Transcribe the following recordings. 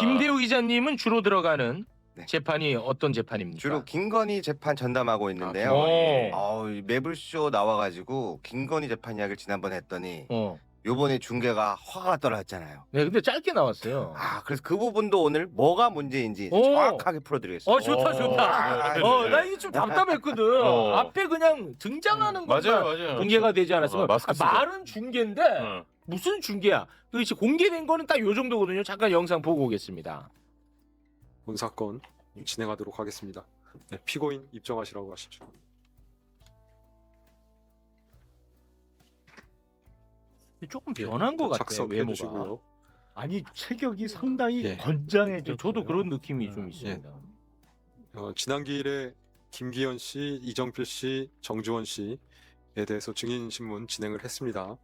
김대우 기자님은 주로 들어가는 네. 재판이 어떤 재판입니까? 주로 김건희 재판 전담하고 있는데요. 오. 어우, 이 매불쇼 나와가지고 김건희 재판 이야기를 지난번에 했더니 어. 요번에 중계가 화가 떨어졌잖아요. 네, 근데 짧게 나왔어요. 아, 그래서 그 부분도 오늘 뭐가 문제인지 오. 정확하게 풀어드리겠습니다. 어 좋다 어, 좋다. 네, 어 네. 나 이게 좀 답답했거든. 어. 앞에 그냥 등장하는 것만 맞아요, 맞아요. 공개가 되지 않았으면 어, 마스크 아, 쓰고. 말은 중계인데 어. 무슨 중계야? 그렇지 공개된 거는 딱 요 정도거든요. 잠깐 영상 보고 오겠습니다. 본 사건 진행하도록 하겠습니다. 네, 피고인 입정하시라고 하시죠. 조금 변한 것 같아요 작성해 외모가. 주시고요. 아니 체격이 상당히 예. 건장해져. 저도 그런 느낌이 좀 음, 있습니다. 어, 지난 기일에 김기현 씨, 이정필 씨, 정주원 씨에 대해서 증인 신문 진행을 했습니다.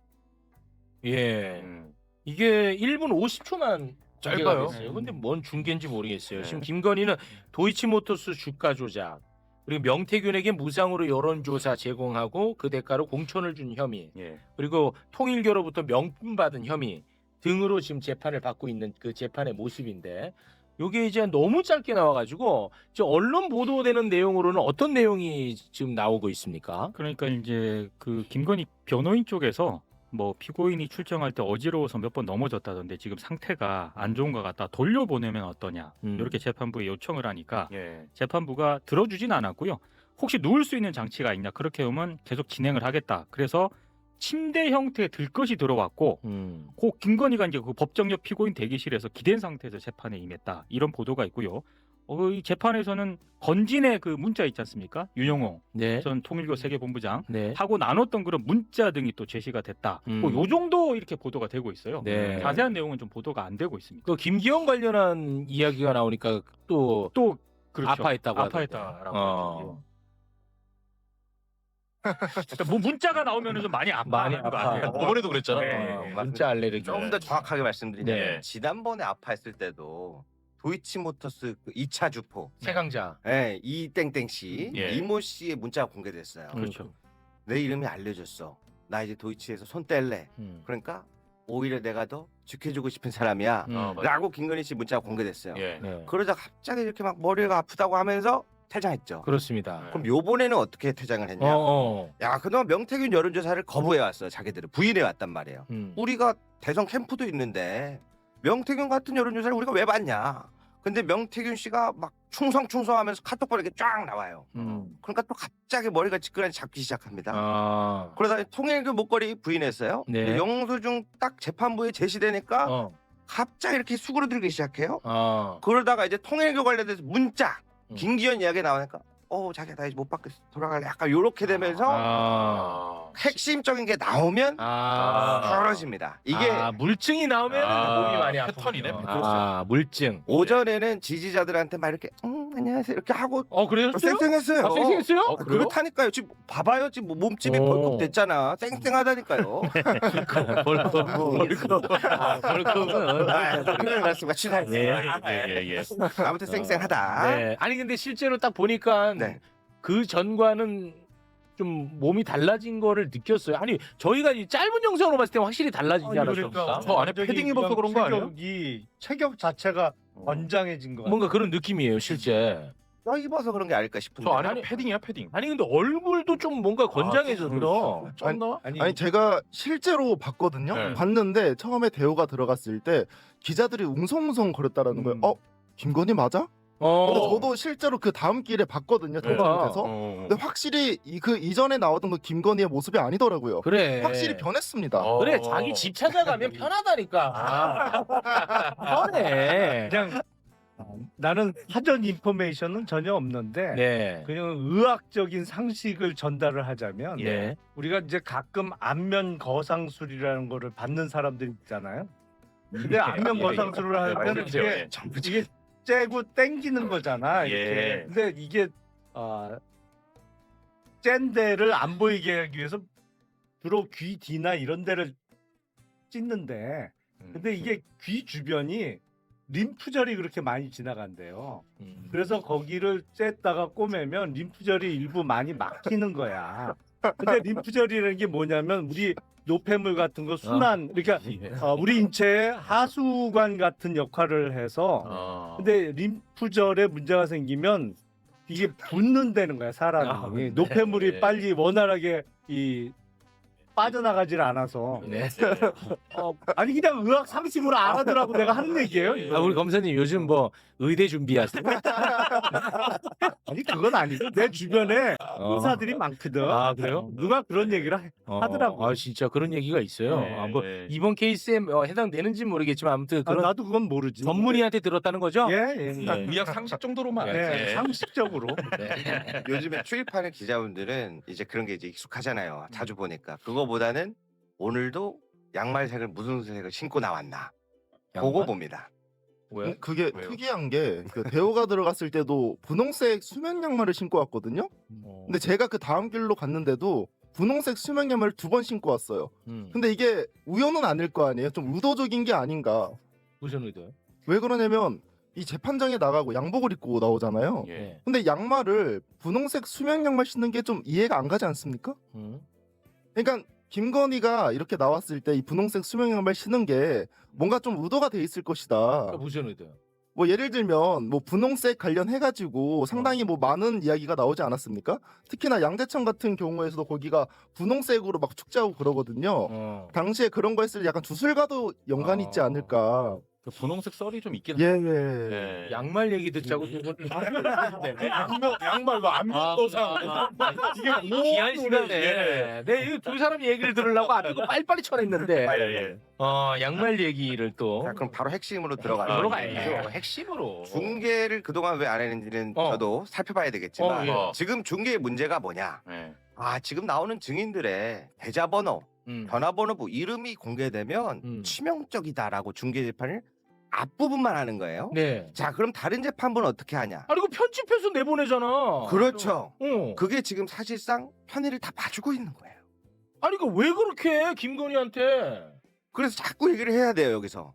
예. 음. 이게 1분 50초만 짧아요. 됐어요. 근데 뭔 중계인지 모르겠어요. 네. 지금 김건희는 도이치모터스 주가 조작 그리고 명태균에게 무상으로 여론조사 제공하고 그 대가로 공천을 준 혐의 예. 그리고 통일교로부터 명품 받은 혐의 등으로 지금 재판을 받고 있는 그 재판의 모습인데 요게 이제 너무 짧게 나와가지고 지금 언론 보도되는 내용으로는 어떤 내용이 지금 나오고 있습니까? 그러니까 이제 그 김건희 변호인 쪽에서 뭐 피고인이 출정할 때 어지러워서 몇 번 넘어졌다던데 지금 상태가 안 좋은 것 같다. 돌려보내면 어떠냐. 음. 이렇게 재판부에 요청을 하니까 예. 재판부가 들어주진 않았고요. 혹시 누울 수 있는 장치가 있냐. 그렇게 하면 계속 진행을 하겠다. 그래서 침대 형태의 들것이 들어왔고 음. 고 김건희가 이제 그 법정역 피고인 대기실에서 기댄 상태에서 재판에 임했다. 이런 보도가 있고요 어, 이 재판에서는 건진의 그 문자 있지 않습니까 윤영호 네. 전 통일교 세계본부장 네. 하고 나눴던 그런 문자 등이 또 제시가 됐다. 음. 뭐요 정도 이렇게 보도가 되고 있어요. 네. 자세한 내용은 좀 보도가 안 되고 있습니다. 그 김기현 관련한 이야기가 나오니까 또 또 그렇죠. 아파했다고 아파했다라고. 어. 예. 뭐 문자가 나오면 좀 많이 아파. 많이 아파. 저번에도 그랬잖아. 어, 문자 알레르기. 좀더 정확하게 말씀드리면 네. 지난번에 아파했을 때도 도이치모터스 그 2차 주포 세강자. 예, 이땡땡 씨, 예. 이모 씨의 문자가 공개됐어요. 그렇죠. 내 이름이 알려졌어. 나 이제 도이치에서 손 뗄래. 음. 그러니까 오히려 내가 더 지켜주고 싶은 사람이야. 음. 어, 맞아. 라고 김건희 씨 문자가 공개됐어요. 예. 네. 그러자 갑자기 이렇게 막 머리가 아프다고 하면서 퇴장했죠. 그렇습니다. 그럼 요번에는 어떻게 퇴장을 했냐? 어, 어. 야, 그동안 명태균 여론조사를 거부해 왔어. 자기들은 부인해 왔단 말이에요. 음. 우리가 대선 캠프도 있는데 명태균 같은 여론조사를 우리가 왜 받냐? 근데 명태균 씨가 막 충성충성하면서 카톡 보내게 쫙 나와요. 음. 그러니까 또 갑자기 머리가 지끈하게 잡기 시작합니다. 아. 그러다 통일교 목걸이 부인했어요. 네. 영수증 딱 재판부에 제시되니까 어. 갑자기 이렇게 수그러들기 시작해요. 아. 그러다가 이제 통일교 관련돼서 문자 음. 김기현 이야기 나오니까 어 자기가 나 이제 못 받겠어 돌아갈래 약간 요렇게 되면서 아. 핵심적인 게 나오면 아. 떨어집니다. 이게 아, 물증이 나오면 아, 몸이 많이 아프 패턴이네, 패턴. 아, 물증. 오전에는 지지자들한테 막 이렇게 음 안녕하세요 이렇게 하고 어, 그래요? 쌩쌩했어요. 아, 쌩쌩했어요? 어, 아, 그래요? 그렇다니까요. 지금 봐봐요. 지금 뭐 몸집이 오. 벌컥 됐잖아. 쌩쌩하다니까요. 벌컥. 벌컥. 아, 벌컥은. 아, 그런 말씀과 취사했어요. 예. 예, 예, 예. 아무튼 쌩쌩하다. 네. 아니 근데 실제로 딱 보니까 네. 그 전과는 좀 몸이 달라진 거를 느꼈어요. 아니 저희가 이 짧은 영상으로 봤을 때 확실히 달라지지 아니, 않았습니까? 그러니까 저 안에 패딩 입어서 그런 거 아니에요? 체격이 체격 자체가 건장해진 거 같아요. 뭔가 그런 느낌이에요, 실제. 껴 입어서 그런 게 아닐까 싶은데. 저 안에 아니, 패딩이야, 패딩. 아니 근데 얼굴도 좀 뭔가 건장해졌어. 쩐다? 아니, 아니 제가 실제로 봤거든요. 네. 봤는데 처음에 대호가 들어갔을 때 기자들이 웅성웅성 거렸다라는 음. 거예요. 어 김건희 맞아? 어. 근데 저도 실제로 그 다음 길에 봤거든요. 네. 대통령께서. 어. 근데 확실히 이 그 이전에 나왔던 그 김건희의 모습이 아니더라고요. 그래. 확실히 변했습니다. 어. 그래 자기 집 찾아가면 편하다니까. 편해. 그냥 어, 나는 사전 인포메이션은 전혀 없는데 네. 그냥 의학적인 상식을 전달을 하자면 네. 우리가 이제 가끔 안면 거상술이라는 거를 받는 사람들 있잖아요. 근데 안면 예, 거상술을 예, 하면 말씀해주세요, 이게 예. 이게 째고 땡기는 거잖아. 예. 이렇게. 근데 이게 어, 짠 데를 안 보이게 하기 위해서 주로 귀 뒤나 이런 데를 찢는데 근데 이게 귀 주변이 림프절이 그렇게 많이 지나간대요. 음. 그래서 거기를 쬐다가 꼬매면 림프절이 일부 많이 막히는 거야. 근데 림프절이라는 게 뭐냐면 우리 노폐물 같은 거 순환 그러니까 어, 우리 인체의 하수관 같은 역할을 해서 어. 근데 림프절에 문제가 생기면 이게 붓는 다는 거야 사람이 아, 네. 노폐물이 네. 빨리 원활하게 이 빠져나가질 않아서 네. 어, 아니 그냥 의학 상식으로 알아더라고 내가 하는 얘기예요 이거. 아, 우리 검사님 요즘 뭐 의대 준비하세요? 아니 그건 아니고 내 주변에 어. 의사들이 많거든 아, 그래요? 누가 그런 얘기를 해. 어, 하더라고요. 아 진짜 그런 얘기가 있어요. 네, 아, 뭐 네. 이번 케이스에 뭐 해당되는지 모르겠지만 아무튼 아, 그런 나도 그건 모르지 전문의한테 들었다는 거죠? 예, 예. 예. 의학 상식 정도로만 네, 알지. 상식적으로 네. 요즘에 출입하는 기자분들은 이제 그런 게 이제 익숙하잖아요. 자주 보니까 그거 보다는 오늘도 양말 색을 무슨 색을 신고 나왔나 보고 양말? 봅니다. 왜? 음, 그게 왜요? 특이한 게그 대호가 들어갔을 때도 분홍색 수면 양말을 신고 왔거든요. 어. 근데 제가 그 다음 길로 갔는데도 분홍색 수면 양말을 두 번 신고 왔어요. 음. 근데 이게 우연은 아닐 거 아니에요. 좀 의도적인 게 아닌가. 무슨 의도요? 왜 그러냐면 이 재판장에 나가고 양복을 입고 나오잖아요. 예. 근데 양말을 분홍색 수면 양말 신는 게 좀 이해가 안 가지 않습니까? 음. 그러니까 김건희가 이렇게 나왔을 때 이 분홍색 수면 양말 신는 게 뭔가 좀 의도가 돼 있을 것이다. 그러니까 무슨 의도요? 뭐 예를 들면 뭐 분홍색 관련해 가지고 상당히 뭐 많은 이야기가 나오지 않았습니까? 특히나 양재천 같은 경우에서도 거기가 분홍색으로 막 축제하고 그러거든요. 어. 당시에 그런 거 했을 때 약간 주술과도 연관이 있지 어. 않을까. 그 분홍색 썰이 좀 있긴 예, 한데. 예. 예. 양말 얘기 듣자고 두 분. 양말로 안면도상 이게 귀한 시간에 네, 이두 사람 얘기를 들으려고 아주 그 빨리빨리 쳐냈는데 예. 어 양말 얘기를 또 자, 그럼 바로 핵심으로 들어가요. 들어가야죠 네. 핵심으로 중계를 그동안 왜 안 했는지는 어. 저도 살펴봐야 되겠지만 어, 예. 지금 중계의 문제가 뭐냐? 예. 아 지금 나오는 증인들의 계좌번호, 음. 전화번호부 이름이 공개되면 음. 치명적이다라고 중계 재판을 앞부분만 하는 거예요. 네. 자 그럼 다른 재판부는 어떻게 하냐? 아니 그 편집해서 내보내잖아. 그렇죠. 어. 그게 지금 사실상 편의를 다 봐주고 있는 거예요. 아니 그왜 그렇게 해 김건희한테? 그래서 자꾸 얘기를 해야 돼요 여기서.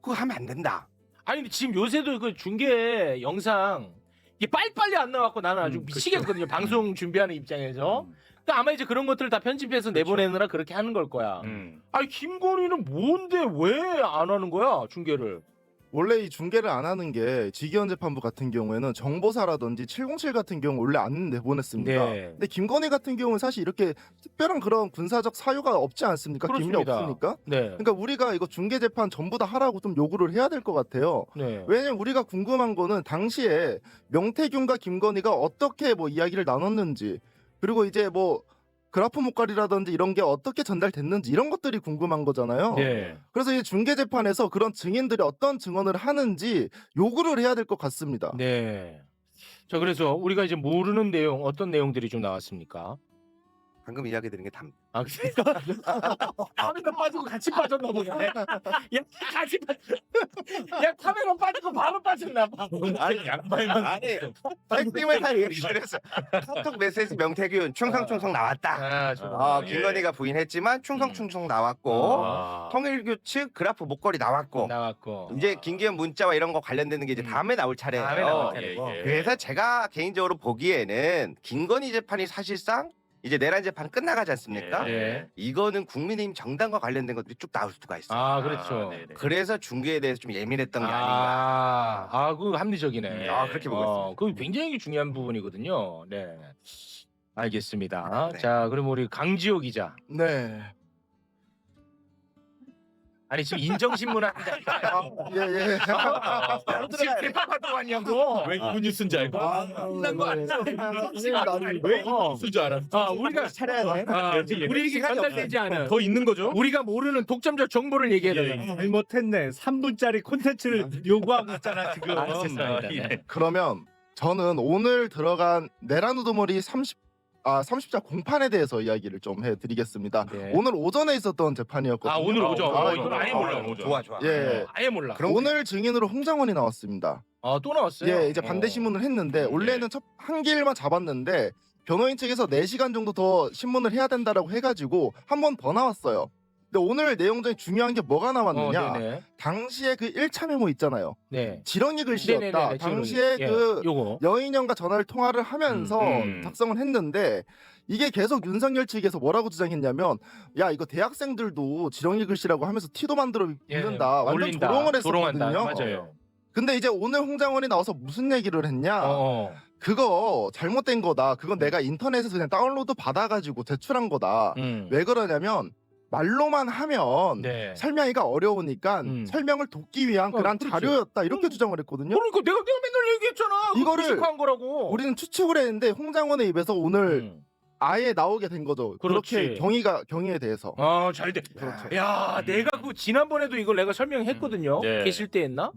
그거 하면 안 된다. 아니 근데 지금 요새도 그 중계 영상 이게 빨리빨리 안 나왔고 나는 아주 음, 미치겠거든요. 방송 준비하는 입장에서. 그러니까 아마 이제 그런 것들을 다 편집해서 내보내느라 그렇게 하는 걸 거야. 음. 아니 김건희는 뭔데 왜 안 하는 거야 중계를? 원래 이 중계를 안 하는 게 지기현 재판부 같은 경우에는 정보사라든지 707 같은 경우 원래 안 내보냈습니다. 네. 근데 김건희 같은 경우는 사실 이렇게 특별한 그런 군사적 사유가 없지 않습니까? 그렇습니다. 없으니까. 네. 그러니까 우리가 이거 중계 재판 전부 다 하라고 좀 요구를 해야 될 것 같아요. 네. 왜냐면 우리가 궁금한 거는 당시에 명태균과 김건희가 어떻게 뭐 이야기를 나눴는지 그리고 이제 뭐 그래프 목걸이라든지 이런 게 어떻게 전달됐는지 이런 것들이 궁금한 거잖아요. 네. 그래서 이 중계 재판에서 그런 증인들이 어떤 증언을 하는지 요구를 해야 될 것 같습니다. 네. 자 그래서 우리가 이제 모르는 내용 어떤 내용들이 좀 나왔습니까? 방금 이야기 드린 게 다. 아 그래? 카메라 빠지고 같이 빠졌나 보네. 야 같이 빠. 야 카메라 빠지고 바로 빠졌나 봐. 아니 양말만 아니 핵심을 다 얘기를 했어. 카톡 메시지 명태균 충성충성 나왔다. 아, 좀- 아 예. 김건희가 부인했지만 충성충성 나왔고 아, 통일교 측 그래프 목걸이 나왔고 나왔고 이제 김기현 문자와 이런 거 관련되는 게 이제 음. 다음에 나올 차례예요. 다음에 나올 예, 차례고. 예. 그래서 제가 개인적으로 보기에는 김건희 재판이 사실상 이제 내란 재판 끝나가지 않습니까? 예. 이거는 국민의힘 정당과 관련된 것들이 쭉 나올 수가 있어요. 아 그렇죠. 아, 네네. 그래서 중계에 대해서 좀 예민했던 게 아닌가. 아, 아, 그 합리적이네. 네. 아, 그렇게 보고 어, 그 굉장히 중요한 부분이거든요. 네. 알겠습니다. 네. 자, 그럼 우리 강지호 기자. 네. 아니 지금 인정신문 한다. 예, 예. 지금 대파파도 왔냐고. 왜 이분 뉴스인지 알고? 끝난 거 아니야? 왜 이분 뉴스인 줄 알았어? 아, 우리가 차려야 돼. 아, 우리에게 전달되지 않은 더 있는 거죠? 우리가 모르는 독점적 정보를 얘기해야 돼. 잘못했네 3분짜리 콘텐츠를 요구하고 있잖아 지금 아. 예. 네. 그러면 저는 오늘 들어간 내란 우두머리 30 아, 30자 공판에 대해서 이야기를 좀 해드리겠습니다. 네. 오늘 오전에 있었던 재판이었거든요. 아, 오늘 오죠. 아, 어, 이건 아예 몰라. 오죠. 좋아 좋아. 예. 아예 몰라. 그럼 오늘 증인으로 홍장원이 나왔습니다. 아, 또 나왔어요. 예, 이제 반대 어. 신문을 했는데 원래는 첫 한 길만 잡았는데 변호인 측에서 4시간 정도 더 신문을 해야 된다라고 해가지고 한 번 더 나왔어요. 근데 오늘 내용 중에 중요한 게 뭐가 나왔느냐? 어, 네네. 당시에 그 1차 메모 있잖아요. 네. 지렁이 글씨였다. 네네네, 당시에 지렁이. 그 예, 요거. 여인형과 전화를 통화를 하면서 음, 음. 작성을 했는데 이게 계속 윤석열 측에서 뭐라고 주장했냐면 야 이거 대학생들도 지렁이 글씨라고 하면서 티도 만들어 예, 입는다 완전 올린다. 조롱을 조롱한다. 했었거든요. 맞아요. 근데 이제 오늘 홍장원이 나와서 무슨 얘기를 했냐? 어, 어. 그거 잘못된 거다. 그건 내가 인터넷에서 그냥 다운로드 받아가지고 제출한 거다. 음. 왜 그러냐면 말로만 하면 네. 설명하기가 어려우니까 음. 설명을 돕기 위한 어, 그런 그렇지. 자료였다 이렇게 음. 주장을 했거든요. 그러니까 내가 내가 맨날 얘기했잖아. 이거를 한 거라고. 우리는 추측을 했는데 홍장원의 입에서 오늘 음. 아예 나오게 된 거죠. 그렇지. 그렇게 경위가 경위에 대해서. 아, 잘 돼. 그렇죠. 야, 내가 그 지난번에도 이걸 내가 설명했거든요. 네. 계실 때 했나?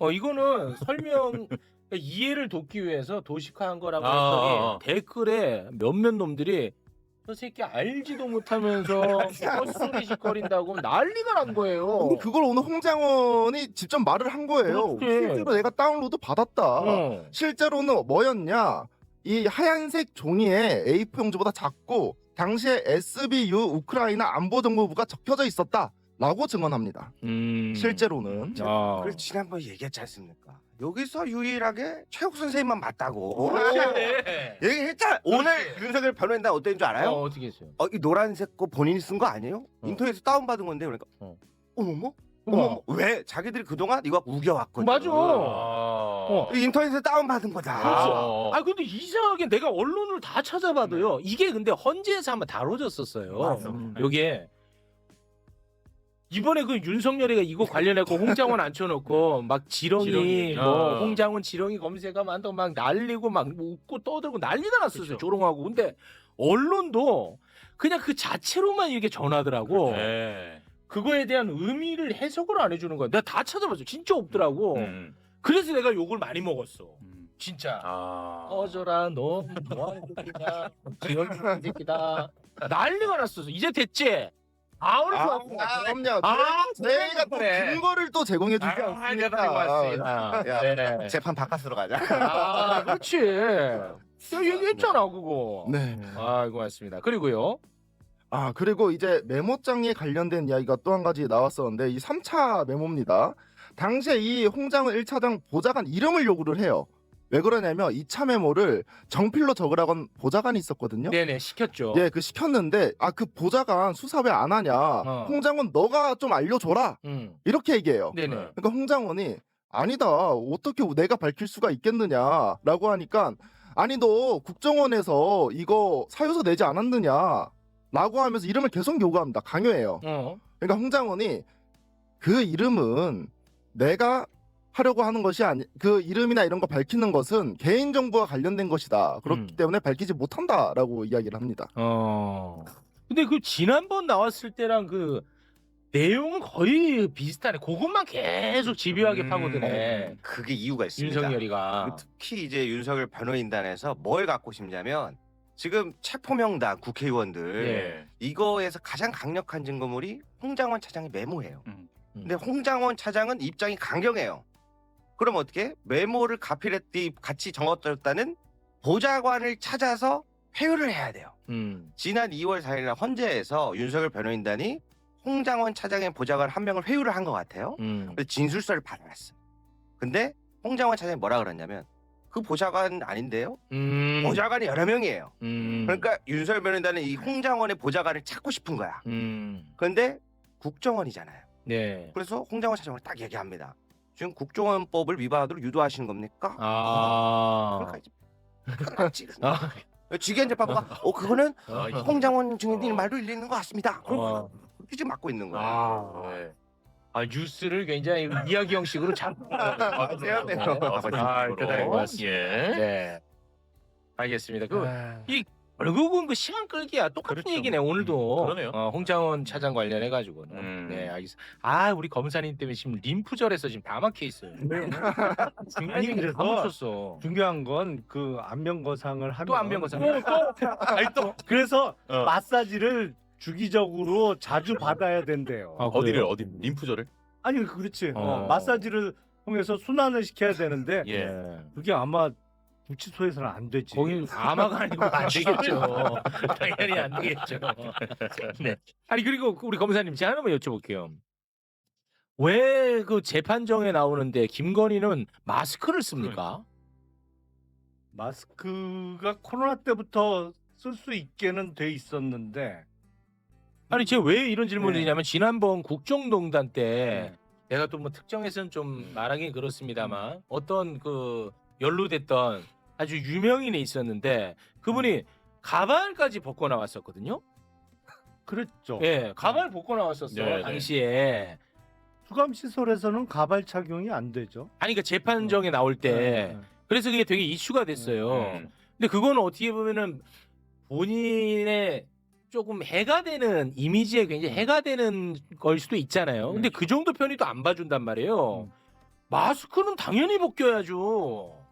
어, 이거는 설명 이해를 돕기 위해서 도식화한 거라고 아, 했더니 아, 아. 댓글에 몇몇 놈들이 저 새끼 알지도 못하면서 헛소리 짓거린다고 난리가 난 거예요. 근데 그걸 오늘 홍장원이 직접 말을 한 거예요. 그렇지. 실제로 내가 다운로드 받았다. 어. 실제로는 뭐였냐? 이 하얀색 종이에 A4 용지보다 작고 당시에 SBU 우크라이나 안보정보부가 적혀져 있었다라고 증언합니다. 음. 실제로는 아. 그래서 지난번 얘기했지 않습니까? 여기서 유일하게 최욱 선생님만 맞다고 그렇지. 얘기했잖아. 오늘 윤석열 변호인단 어땠는 줄 알아요? 어, 어떻게 했어요? 어, 이 노란색 거 본인이 쓴 거 아니에요? 어. 인터넷에서 다운받은 건데 그러니까 어. 어머머? 어머. 왜? 자기들이 그동안 이거 우겨왔거든. 맞아. 어. 이 인터넷에서 다운받은 거다. 그렇지. 어. 아 근데 이상하게 내가 언론을 다 찾아봐도요. 이게 근데 헌재에서 한번 다뤄졌었어요. 맞아. 요게 이번에 그 윤석열이가 이거 관련해서 홍장원 앉혀놓고 막 지렁이, 지렁이. 뭐 어. 홍장원 지렁이 검색하면 한다고 막 날리고 막 웃고 떠들고 난리가 났었어요. 그쵸. 조롱하고 근데 언론도 그냥 그 자체로만 이렇게 전하더라고. 네. 그거에 대한 의미를 해석을 안 해주는 거야. 내가 다 찾아봤어. 진짜 없더라고. 음. 그래서 내가 욕을 많이 먹었어. 음. 진짜. 아. 꺼져라 너 뭐하는 새끼냐 지원하는 새끼다 난리가 났어 이제 됐지 아 오늘 아, 좋았어 그럼요. 아 저희가 또 그래. 근거를 또 제공해 주지 아, 않습니까? 고맙습니다. 야, 네네. 재판 바깥으로 가자. 아, 그렇지. 내가 얘기했잖아, 그거. 네. 아, 고맙습니다. 그리고요. 아 그리고 이제 메모장에 관련된 이야기가 또 한 가지 나왔었는데 이 3차 메모입니다. 당시에 이 홍장은 1차장 보좌관 이름을 요구를 해요. 왜 그러냐면 2차 메모를 정필로 적으라고 한 보좌관이 있었거든요. 네네, 시켰죠. 예, 그 시켰는데 아 그 보좌관 수사 왜 안 하냐? 어. 홍장원 너가 좀 알려줘라 음. 이렇게 얘기해요. 네네. 그러니까 홍장원이 아니다 어떻게 내가 밝힐 수가 있겠느냐라고 하니까 아니 너 국정원에서 이거 사유서 내지 않았느냐 라고 하면서 이름을 계속 요구합니다 강요해요 어. 그러니까 홍장원이 그 이름은 내가 하려고 하는 것이 아니 그 이름이나 이런 거 밝히는 것은 개인 정보와 관련된 것이다 그렇기 음. 때문에 밝히지 못한다라고 이야기를 합니다 어. 근데 그 지난번 나왔을 때랑 그 내용은 거의 비슷하네. 그것만 계속 집요하게 음. 파고드네. 그게 이유가 있습니다. 윤석열이가. 특히 이제 윤석열 변호인단에서 뭘 갖고 싶냐면 지금 체포명단 국회의원들 예. 이거에서 가장 강력한 증거물이 홍장원 차장의 메모예요. 음. 근데 홍장원 차장은 입장이 강경해요. 그럼 어떻게? 메모를 가필했디 같이 적었다는 보좌관을 찾아서 회유를 해야 돼요. 음. 지난 2월 4일 헌재에서 윤석열 변호인단이 홍장원 차장의 보좌관 한 명을 회유를 한 것 같아요. 음. 근데 진술서를 받아놨어. 근데 홍장원 차장이 뭐라 그러냐면 그 보좌관 아닌데요? 음. 보좌관이 여러 명이에요. 음. 그러니까 윤석열 변호인단은 이 홍장원의 보좌관을 찾고 싶은 거야. 음. 그런데 국정원이잖아요. 네. 그래서 홍장원 차장을 딱 얘기합니다. 지금 국정원법을 위반하도록 유도하시는 겁니까? 아. 그러니까 이제 끝났지. 아. 지기현 재판부가 어 그거는 아, 홍장원 증인님 말도 일리 있는 것 같습니다. 그럼 어. 휴지 맞고 있는 거야. 아. 아 뉴스를 굉장히 이야기 형식으로 잘. 아, 맞아요. 네. 아, 대단히 고맙습니다. 예. 네. 알겠습니다. 그 아. 결국은 그 시간 끌기야 똑같은 그렇죠. 얘기네 오늘도. 음, 그러네요. 어, 홍장원 차장 관련해 가지고는. 음. 네, 알겠습니다. 아, 우리 검사님 때문에 지금 림프절에서 지금 다 막혀 있어요. 중요한 아니, 다 그래서 묻혔어. 중요한 건 그 안면거상을 하면 또 안면거상. 또, 또, 아니, 또 그래서 어. 마사지를 주기적으로 자주 받아야 된대요. 아, 어디를? 어디 림프절을? 아니 그렇지. 어, 어. 마사지를 통해서 순환을 시켜야 되는데 예. 네. 그게 아마 구치소에서는 안 되지. 거기 아마가 아니고 안 되겠죠. 당연히 안 되겠죠. 네. 아니 그리고 우리 검사님 제가 하나만 여쭤볼게요. 왜 그 재판정에 나오는데 김건희는 마스크를 씁니까? 마스크가 코로나 때부터 쓸 수 있게는 돼 있었는데 아니 제가 왜 이런 질문을 네. 지난번 국정농단 때 네. 내가 또 뭐 특정해서는 좀 말하기 그렇습니다만 어떤 그 연루됐던 아주 유명인이 있었는데 그분이 가발까지 벗고 나왔었거든요. 그랬죠. 예, 가발 벗고 나왔었어 네, 네. 당시에. 수감 시설에서는 가발 착용이 안 되죠. 아니 그 재판정에 나올 때 네. 그래서 그게 되게 이슈가 됐어요. 음. 근데 그거는 어떻게 보면은 본인의 조금 해가 되는 이미지에 굉장히 해가 되는 걸 수도 있잖아요. 근데 그 정도 편의도 안 봐준단 말이에요. 음. 마스크는 당연히 벗겨야죠.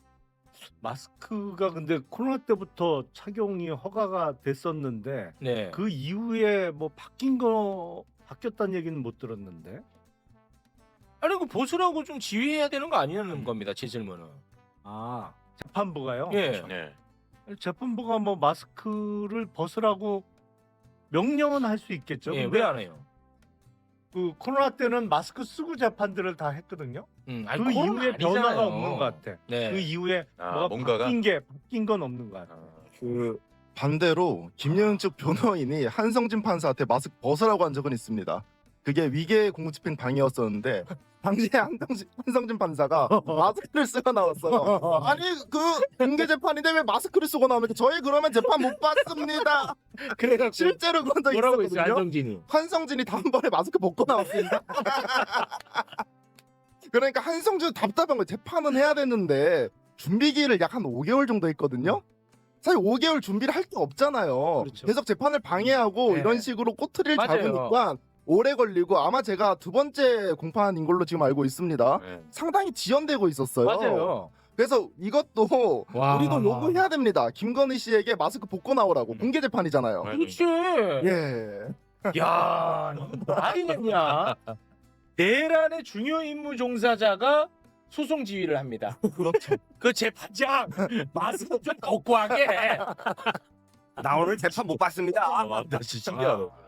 마스크가 근데 코로나 때부터 착용이 허가가 됐었는데 네. 그 이후에 뭐 바뀐 거 바뀌었다는 얘기는 못 들었는데. 아니 그 보수라고 좀 지휘해야 되는 거 아니냐는 겁니다. 제 질문은. 아 재판부가요? 예. 네. 재판부가 뭐 마스크를 벗으라고 명령은 할 수 있겠죠. 예, 근데 왜 안 해요? 그 코로나 때는 마스크 쓰고 재판들을 다 했거든요. 음, 그 아니, 그건 이후에 아니잖아요. 변화가 없는 것 같아. 네. 그 이후에 아, 뭐가 뭔가가 바뀐 게 바뀐 건 없는 것 같아. 그 반대로 김예은 측 변호인이 한성진 판사한테 마스크 벗으라고 한 적은 있습니다. 그게 위계 공무집행 방해였었는데 당시에 한성진, 한성진 판사가 마스크를 쓰고 나왔어요. 아니 그 공개 재판인데 왜 마스크를 쓰고 나오면 저희 그러면 재판 못 받습니다. 그래갖고 실제로 그런 적 뭐라고 했어요, 있었거든요. 안정진이? 한성진이 다음번에 마스크 벗고 나왔습니다. 그러니까 한성진 답답한 거예요. 재판은 해야 되는데 준비기를 약 한 5개월 정도 했거든요. 사실 5개월 준비를 할 게 없잖아요. 그렇죠. 계속 재판을 방해하고 네. 이런 식으로 꼬투리를 맞아요. 잡으니까 오래 걸리고 아마 제가 두 번째 공판인 걸로 지금 알고 있습니다. 네. 상당히 지연되고 있었어요. 맞아요. 그래서 이것도 와. 우리도 요구해야 됩니다. 김건희 씨에게 마스크 벗고 나오라고 공개 재판이잖아요. 네. 그렇지. 예. 야, 말이 되냐? 내란의 중요 임무 종사자가 소송 지휘를 합니다. 그렇죠. 그 재판장 마스크 좀 벗고 하게. 나 오늘 재판 못 봤습니다. 아, 나 진짜 신기하다.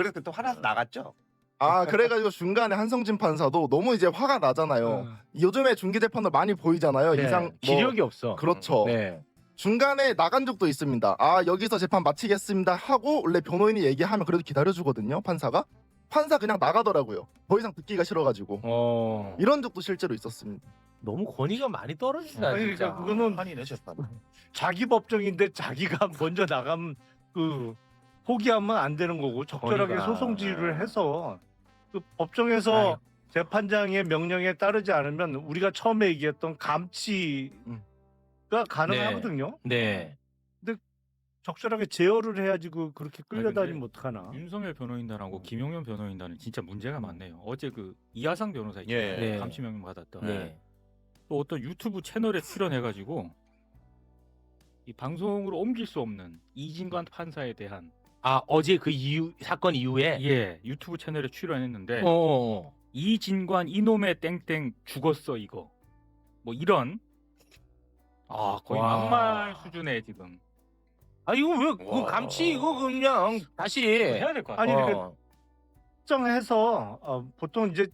그래서 또 화나서 나갔죠. 아 그래가지고 중간에 한성진 판사도 너무 이제 화가 나잖아요. 요즘에 중계 재판도 많이 보이잖아요. 네, 이상 뭐, 기력이 없어. 그렇죠. 네. 중간에 나간 적도 있습니다. 아 여기서 재판 마치겠습니다 하고 원래 변호인이 얘기하면 그래도 기다려주거든요. 판사가 판사 그냥 나가더라고요. 더 이상 듣기가 싫어가지고 어. 이런 적도 실제로 있었습니다. 너무 권위가 많이 떨어진다 아니, 진짜. 그러니까 그거는 한이네 재판. 자기 법정인데 자기가 먼저 나가면 그 포기하면 안 되는 거고 적절하게 그러니까. 소송 지휘를 해서 그 법정에서 아유. 재판장의 명령에 따르지 않으면 우리가 처음에 얘기했던 감치가 음. 가능하거든요. 네. 적절하게 제어를 해야지 그 그렇게 끌려다니면 어떡하나. 윤석열 변호인단하고 김용현 변호인단은 진짜 문제가 많네요. 어제 그 이하상 변호사 있잖아요. 예. 네. 감시 명령 받았던. 네. 또 어떤 유튜브 채널에 출연해가지고 이 방송으로 옮길 수 없는 이진관 판사에 대한 아 어제 그 이후 사건 이후에. 예 유튜브 채널에 출연했는데 어. 이진관 이놈의 땡땡 죽었어 이거 뭐 이런 아 거의 와. 막말 수준의 지금 아 이거 왜 그 와. 감치 이거 그냥 다시 해야 될 것 같아요. 아니, 어. 특정해서 어, 보통 이제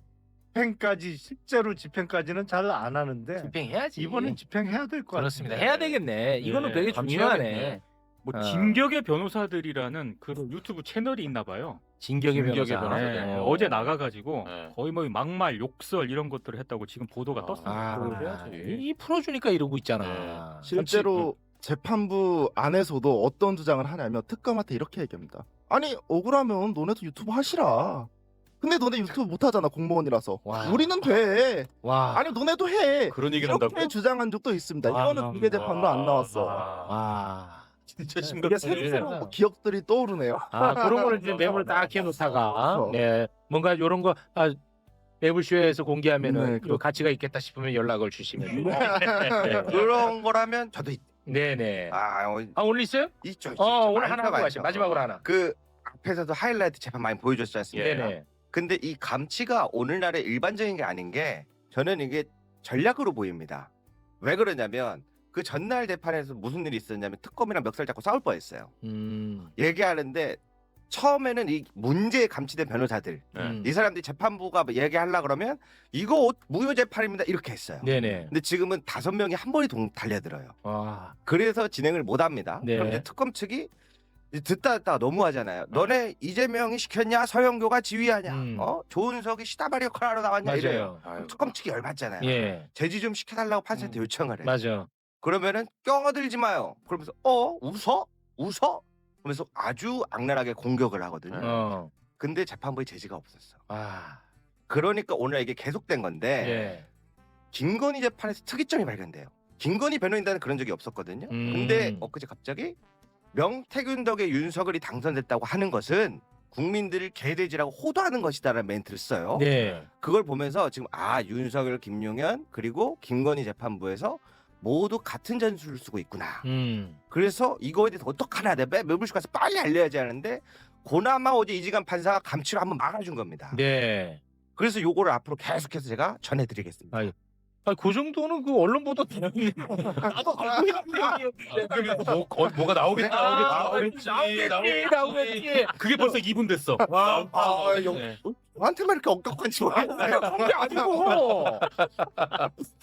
집행까지 실제로 집행까지는 잘 안 하는데 집행해야지. 이번엔 집행해야 될 것 같아요. 그렇습니다. 해야 되겠네. 이거는 네, 되게 중요하네. 감시해야겠네. 뭐 어. 진격의 변호사들이라는 그 유튜브 채널이 있나 봐요. 진격의 진격의 변호사. 변호사. 네, 네. 어제 나가가지고 네. 거의 뭐 막말, 욕설 이런 것들을 했다고 지금 보도가 아. 떴습니다. 아, 그걸 해야지. 이 풀어주니까 이러고 있잖아. 실제로 재판부 안에서도 어떤 주장을 하냐면 특검한테 이렇게 얘기합니다. 아니 억울하면 너네도 유튜브 하시라. 근데 너네 유튜브 못 하잖아 공무원이라서. 와. 우리는 돼. 와. 아니 너네도 해. 그런 얘기를 이렇게 한다고? 주장한 적도 있습니다. 와, 이거는 공개 재판도 안 나왔어. 와. 진짜 이게 심각하네. 새록새록 뭐 기억들이 떠오르네요. 아 그런 거를 이제 매물 딱 해놓다가 그렇죠. 네 뭔가 이런 거 아, 매불쇼에서 공개하면은 네, 그 그렇죠. 가치가 있겠다 싶으면 연락을 주시면 네. 그런 거라면 저도 있- 네네. 아, 아 어, 오늘 있어요? 있죠. 있죠. 어 오늘 하나 하고 많죠. 가시 마지막으로 하나. 그 앞에서도 하이라이트 재판 많이 보여줬지 않습니까? 네네. 근데 이 감치가 오늘날의 일반적인 게 아닌 게 저는 이게 전략으로 보입니다. 왜 그러냐면 그 전날 재판에서 무슨 일이 있었냐면 특검이랑 멱살 잡고 싸울 뻔했어요. 음. 얘기하는데 처음에는 이 문제에 감치된 변호사들 음. 이 사람들이 재판부가 뭐 얘기하려 그러면 이거 무효 재판입니다 이렇게 했어요. 네네. 근데 지금은 다섯 명이 한 번에 동 달려들어요. 와. 그래서 진행을 못 합니다. 네. 그럼 이제 특검 측이 듣다 듣다 너무하잖아요. 너네 이재명이 시켰냐 서영교가 지휘하냐 음. 어 조은석이 시다바리 역할 하러 나왔냐 이래요. 맞아요. 특검 측이 열받잖아요. 예. 제지 좀 시켜달라고 판사한테 음. 요청을 해. 맞아. 그러면은 껴들지 마요. 그러면서 어 웃어 웃어 그러면서 아주 악랄하게 공격을 하거든요. 어. 근데 재판부에 제지가 없었어. 아. 그러니까 오늘 이게 계속된 건데 예. 김건희 재판에서 특이점이 발견돼요. 김건희 변호인단은 그런 적이 없었거든요. 음. 근데 엊그제 갑자기 명태균 덕에 윤석열이 당선됐다고 하는 것은 국민들을 개돼지라고 호도하는 것이다라는 멘트를 써요. 네. 그걸 보면서 지금 아 윤석열, 김용현 그리고 김건희 재판부에서 모두 같은 전술을 쓰고 있구나. 음. 그래서 이거에 대해서 어떡하나 내가 매불쇼 가서 빨리 알려야지 하는데 고나마 어제 이지간 판사가 감치로 한번 막아준 겁니다. 네. 그래서 요거를 앞으로 계속해서 제가 전해드리겠습니다. 아유. 아, 그 정도는 그 언론 보도 되는 나도 알고 있는데 뭐, 거- 뭐가 나오겠다. 나오겠지, 나오겠지, 나오겠지. 그게 벌써 2분 됐어. 와, 아, 아, 여- 네. 저한테만 이렇게 억덕한지 모르겠어요. 그게 아니고.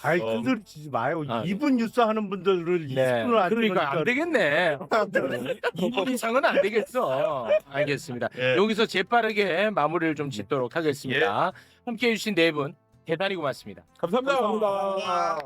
아이 어. 큰 소리 치지 마요. 아, 네. 2분 뉴스 하는 분들을 네. 20분을 안 그러니까 안 되겠네. 2분 이상은 안 되겠어. 알겠습니다. 예. 여기서 재빠르게 마무리를 좀 짓도록 하겠습니다. 함께 해주신 네 분 대단히 고맙습니다. 감사합니다.